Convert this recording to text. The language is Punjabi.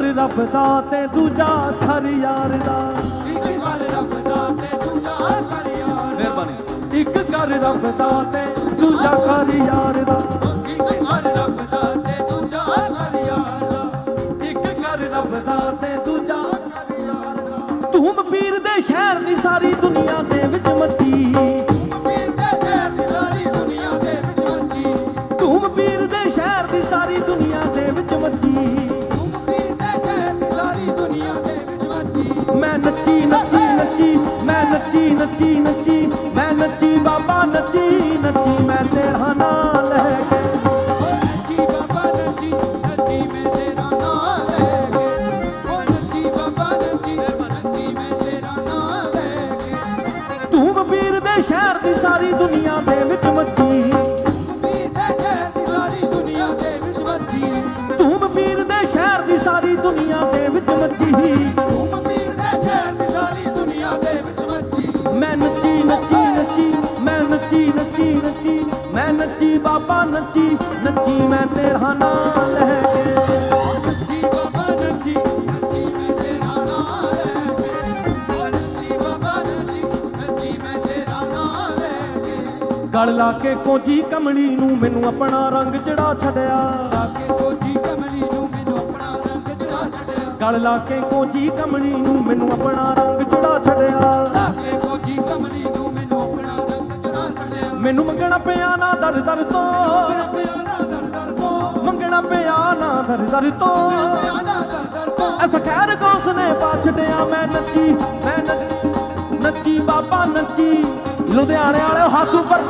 ਰੱਬ ਦਾ ਤੇ ਦੂਜਾ ਘਰ ਯਾਰ ਦਾ। ਇੱਕ ਕਰ ਰੱਬ ਦਾ ਤੇ ਦੂਜਾ ਕਰ ਯਾਰ ਮਿਹਰਬਾਨੀ। ਇੱਕ ਘਰ ਰੱਬ ਦਾ ਤੇ ਦੂਜਾ ਘਰ ਯਾਰ ਦਾ। ਇੱਕ ਕਰ ਰੱਬ ਦਾ ਤੇ ਦੂਜਾ ਕਰ ਯਾਰ ਇੱਕ ਘਰ ਰੱਬ ਦਾ ਤੇ ਦੂਜਾ ਕਰ ਯਾਰ ਦਾ। ਧੂਮ ਪੀਰ ਦੇ ਸ਼ਹਿਰ ਦੀ ਸਾਰੀ ਦੁਨੀਆ ਦੇ ਵਿੱਚ ਮੱਚੀ ਮੈਂ ਨੱਚੀ ਨੱਚੀ ਨੱਚੀ, ਮੈਂ ਨੱਚੀ ਨੱਚੀ ਨੱਚੀ, ਮੈਂ ਨੱਚੀ, ਬਾਬਾ ਨੱਚੀ ਨੱਚੀ, ਮੈਂ ਤੇਰਾ ਨਾਂ ਲੈ ਕੇ। ਦੇ ਸ਼ਹਿਰ ਦੀ ਸਾਰੀ ਦੁਨੀਆ ਦੇ ਵਿੱਚ ਮੱਚੀ। ਪੀਰ ਦੇ ਸ਼ਹਿਰ ਦੀ ਸਾਰੀ ਦੁਨੀਆ ਦੇ ਵਿੱਚ ਮੱਚੀ। ਧੂਮ ਪੀਰ ਦੇ ਸ਼ਹਿਰ ਦੀ ਸਾਰੀ ਦੁਨੀਆ ਦੇ ਵਿੱਚ ਮੱਚੀ। ਨੱਚੀ ਬਾਬਾ ਨੱਚੀ ਨੱਚੀ ਮੈਂ ਤੇਰਾ ਨਾਂ ਲੈ। ਕੇ ਨੱਚੀ ਬਾਬਾ ਨੱਚੀ ਨੱਚੀ ਮੈਂ ਤੇਰਾ ਨਾਮ ਲੈ। ਕੇ ਨੱਚੀ ਬਾਬਾ ਨੱਚੀ ਨੱਚੀ ਮੈਂ ਤੇਰਾ ਨਾਮ ਲੈ। ਕੇ ਗਲ ਲਾ ਕੇ ਕੋਜੀ ਕਮਲੀ ਨੂੰ, ਮੈਨੂੰ ਆਪਣਾ ਰੰਗ ਚੜਾ ਛੱਡਿਆ। ਲਾ ਕੇ ਕੋਜੀ ਕਮਲੀ ਨੂੰ, ਮੈਨੂੰ ਆਪਣਾ ਰੰਗ ਚੜਾ ਛੱਡਿਆ। ਗਲ ਲਾ ਕੇ ਕੋਜੀ ਕਮਲੀ ਨੂੰ, ਮੈਨੂੰ ਆਪਣਾ ਮੈਨੂੰ ਮੰਗਣਾ ਪਿਆ ਨਾ ਦਰ ਦਰ ਤੋਂ। ਮੰਗਣਾ ਪਿਆ ਨਾ ਦਰ ਦਰ ਤੋਂ। ਪਿਆਰਾ ਤੋਂ ਐਸਾ ਖੈਰ ਕੋਸ ਨੇ ਪਾ ਛੱਡਿਆ, ਮੈਂ ਨੱਚੀ ਮੈਂ ਨੱਚੀ ਬਾਬਾ ਨੱਚੀ। ਲੁਧਿਆਣੇ ਵਾਲੇ ਹੱਥ ਉੱਪਰ